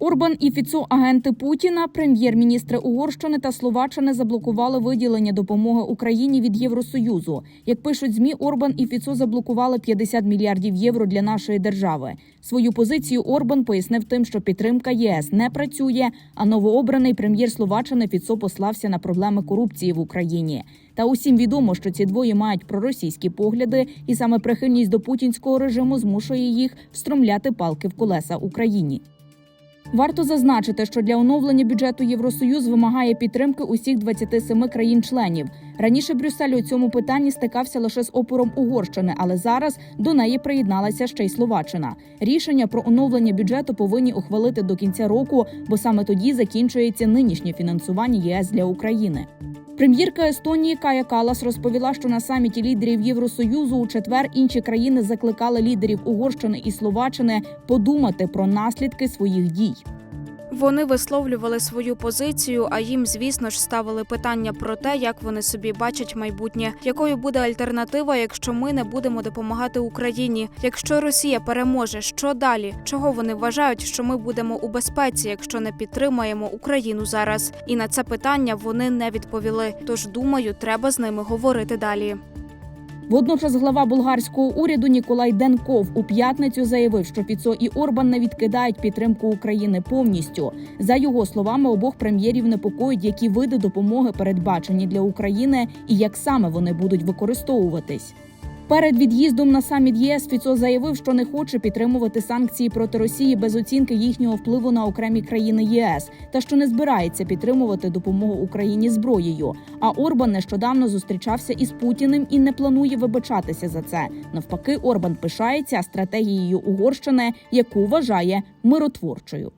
Орбан і Фіцо агенти Путіна, прем'єр-міністри Угорщини та Словаччини заблокували виділення допомоги Україні від Євросоюзу. Як пишуть змі, Орбан і Фіцо заблокували 50 мільярдів євро для нашої держави. Свою позицію Орбан пояснив тим, що підтримка ЄС не працює. А новообраний прем'єр Словаччини Фіцо послався на проблеми корупції в Україні. Та усім відомо, що ці двоє мають проросійські погляди, і саме прихильність до путінського режиму змушує їх встромляти палки в колеса Україні. Варто зазначити, що для оновлення бюджету Євросоюз вимагає підтримки усіх 27 країн-членів. Раніше Брюссель у цьому питанні стикався лише з опором Угорщини, але зараз до неї приєдналася ще й Словаччина. Рішення про оновлення бюджету повинні ухвалити до кінця року, бо саме тоді закінчується нинішнє фінансування ЄС для України. Прем'єрка Естонії Кая Калас розповіла, що на саміті лідерів Євросоюзу у четвер інші країни закликали лідерів Угорщини і Словаччини подумати про наслідки своїх дій. Вони висловлювали свою позицію, а їм, звісно ж, ставили питання про те, як вони собі бачать майбутнє, якою буде альтернатива, якщо ми не будемо допомагати Україні. Якщо Росія переможе, що далі? Чого вони вважають, що ми будемо у безпеці, якщо не підтримаємо Україну зараз? І на це питання вони не відповіли. Тож думаю, треба з ними говорити далі. Водночас глава болгарського уряду Ніколай Денков у п'ятницю заявив, що Фіцо і Орбан не відкидають підтримку України повністю. За його словами, обох прем'єрів непокоїть, які види допомоги передбачені для України і як саме вони будуть використовуватись. Перед від'їздом на саміт ЄС Фіцо заявив, що не хоче підтримувати санкції проти Росії без оцінки їхнього впливу на окремі країни ЄС, та що не збирається підтримувати допомогу Україні зброєю. А Орбан нещодавно зустрічався із Путіним і не планує вибачатися за це. Навпаки, Орбан пишається стратегією Угорщини, яку вважає миротворчою.